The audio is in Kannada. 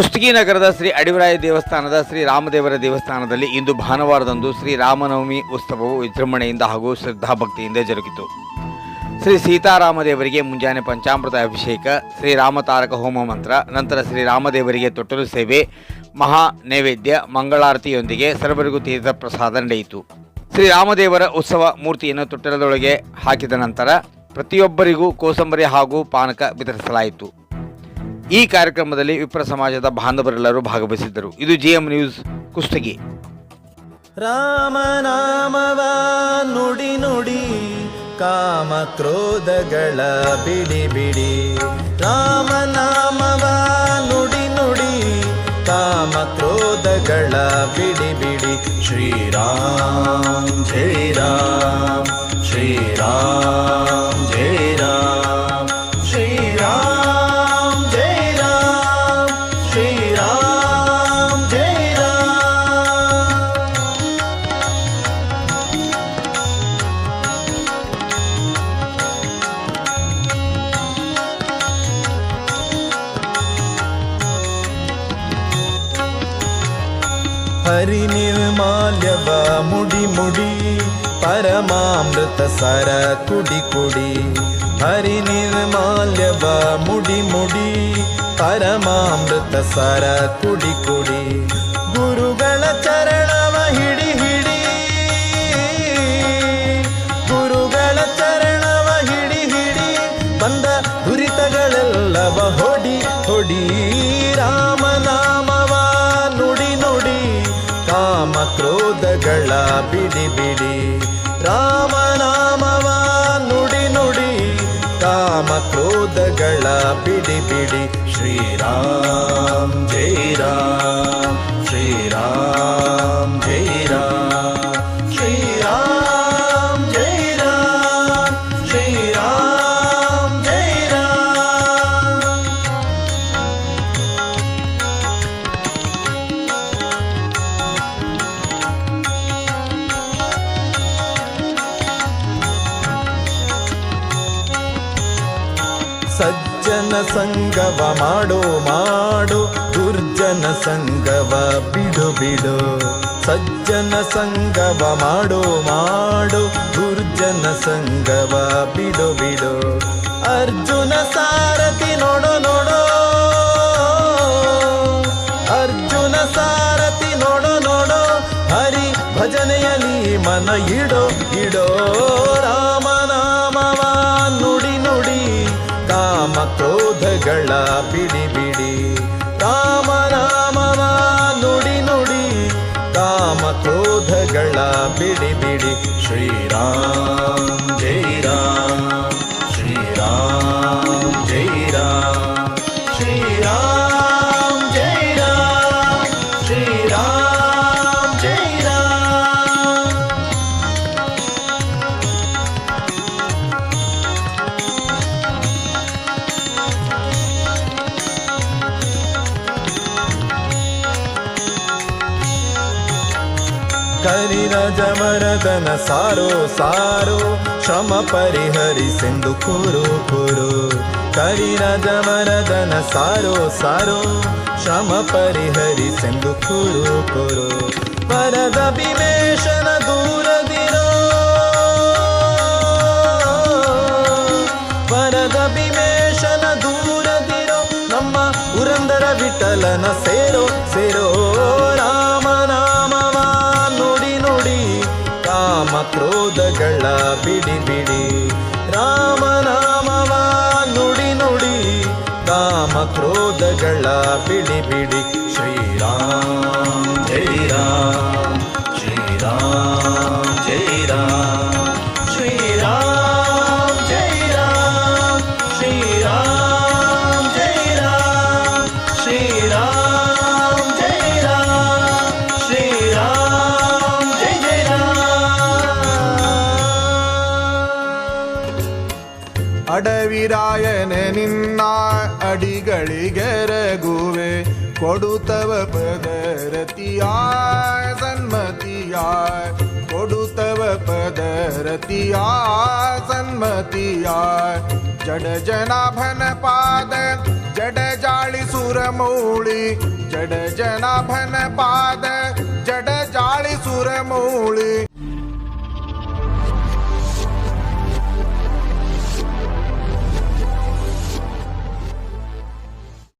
ಕುಷ್ಟಗಿ ನಗರದ ಶ್ರೀ ಅಡಿವರಾಯ ದೇವಸ್ಥಾನದ ಶ್ರೀ ರಾಮದೇವರ ದೇವಸ್ಥಾನದಲ್ಲಿ ಇಂದು ಭಾನುವಾರದಂದು ಶ್ರೀ ರಾಮನವಮಿ ಉತ್ಸವವು ವಿಜೃಂಭಣೆಯಿಂದ ಹಾಗೂ ಶ್ರದ್ಧಾಭಕ್ತಿಯಿಂದ ಜರುಗಿತು. ಶ್ರೀ ಸೀತಾರಾಮದೇವರಿಗೆ ಮುಂಜಾನೆ ಪಂಚಾಮೃತ ಅಭಿಷೇಕ, ಶ್ರೀ ರಾಮತಾರಕ ಹೋಮ ಮಂತ್ರ, ನಂತರ ಶ್ರೀ ರಾಮದೇವರಿಗೆ ತೊಟ್ಟಲು ಸೇವೆ, ಮಹಾ ನೈವೇದ್ಯ, ಮಂಗಳಾರತಿಯೊಂದಿಗೆ ಸರ್ವರಿಗೂ ತೀರ್ಥ ಪ್ರಸಾದ ನಡೆಯಿತು. ಶ್ರೀ ರಾಮದೇವರ ಉತ್ಸವ ಮೂರ್ತಿಯನ್ನು ತೊಟ್ಟಲದೊಳಗೆ ಹಾಕಿದ ನಂತರ ಪ್ರತಿಯೊಬ್ಬರಿಗೂ ಕೋಸಂಬರಿ ಹಾಗೂ ಪಾನಕ ವಿತರಿಸಲಾಯಿತು. ಈ ಕಾರ್ಯಕ್ರಮದಲ್ಲಿ ವಿಪ್ರ ಸಮಾಜದ ಬಾಂಧವರೆಲ್ಲರೂ ಭಾಗವಹಿಸಿದ್ದರು. ಇದು ಜಿಎಂ ನ್ಯೂಸ್ ಕುಷ್ಟಗಿ ರಾಮನಾಮವ ನುಡಿ ನುಡಿ ಕಾಮ ಕ್ರೋಧಗಳ ಬಿಡಿ ಬಿಡಿ. ರಾಮನಾಮವ ನುಡಿ ನುಡಿ ಕಾಮ ಕ್ರೋಧಗಳ ಬಿಡಿ ಬಿಡಿ. ಶ್ರೀರಾಮ್ ಹರಿನಿರ್ಮಾಲ್ಯವ ಮುಡಿ ಮುಡಿ ಪರಮಾಮೃತ ಸರ ಕುಡಿ ಕುಡಿ ಹರಿನಿರ್ಮಾಲ್ಯವ ಮುಡಿ ಮುಡಿ ಪರಮಾಮೃತ ಸರ ಕುಡಿ ಕುಡಿ ಗುರುಗಳ ಚರಣವ ಹಿಡಿ ಹಿಡಿ ಗುರುಗಳ ಚರಣವ ಹಿಡಿ ಹಿಡಿ ಬಂದ ದುರಿತಗಳೆಲ್ಲವ ಹೊಡಿ ಹೊಡಿ ರಾಮನಾಮವ ಕ್ರೋಧಗಳ ಬಿಡಿ ಬಿಡಿ. ರಾಮನಾಮವ ನುಡಿ ನುಡಿ ಕಾಮ ಕ್ರೋಧಗಳ ಬಿಡಿ ಬಿಡಿ. ಶ್ರೀರಾಮ್ ಜೈ ರಾಮ್. ಸಜ್ಜನ ಸಂಗವ ಮಾಡೋ ಮಾಡೋ, ದುರ್ಜನ ಸಂಗವ ಬಿಡು ಬಿಡು. ಸಜ್ಜನ ಸಂಗವ ಮಾಡೋ ಮಾಡೋ, ದುರ್ಜನ ಸಂಗವ ಬಿಡು ಬಿಡು. ಅರ್ಜುನ ಸಾರಥಿ ನೋಡೋ ನೋಡೋ. ಅರ್ಜುನ ಸಾರಥಿ ನೋಡೋ ನೋಡೋ. ಹರಿ ಭಜನೆಯಲ್ಲಿ ಮನ ಇಡೋ ಇಡೋ. ಕಾಮ ಕ್ರೋಧಗಳ ಬಿಡಿ ಬಿಡಿ. ಶ್ರೀರಾಮ್ ಜೈ ರಾಮ್. ಕರಿರಜಮರದನ ಸಾರೋ ಸಾರೋ. ಶ್ರಮ ಪರಿಹರಿಸೆಂದು ಕುರು ಕುರು. ಕರಿರಜಮರದನ ಸಾರೋ ಸಾರೋ. ಶ್ರಮ ಪರಿಹರಿಸೆಂದು ಕುರು ಕುರು. ವರದ ಭೀಮೇಶನ ದೂರದಿರೋ. ವರದ ಭೀಮೇಶನ ದೂರದಿರೋ. ನಮ್ಮ ಪುರಂದರ ವಿಠಲನ ಸೇರೋ ಸೇರೋ. ಕ್ರೋಧಗಳ ಬಿಡಿ ಬಿಡಿ ರಾಮನಾಮವ ನುಡಿ ನುಡಿ ಕಾಮ ಕ್ರೋಧಗಳ ಬಿಡಿ ಬಿಡಿ ಶ್ರೀರಾಮ್ ಜೈ ರಾಮ್ ಶ್ರೀರಾಮ್ ಜೈ ಅಡವಿರಾಯನೆ ನಿನ್ನ ಅಡಿಗಳಿಗೆರಗುವೆ ಕೊಡುತ್ತವ ಪದರತಿಯ ಸನ್ಮತಿಯ ಕೊಡುತ್ತವ ಪದರತಿಯ ಸನ್ಮತಿಯ ಜಡ ಜನಾಭನ ಪಾದ ಜಡಜಾಳಿ ಸುರಮೌಳಿ ಜಡ ಜನಾಭನ ಪಾದ ಜಡ ಜಾಳಿ ಸುರಮೌಳಿ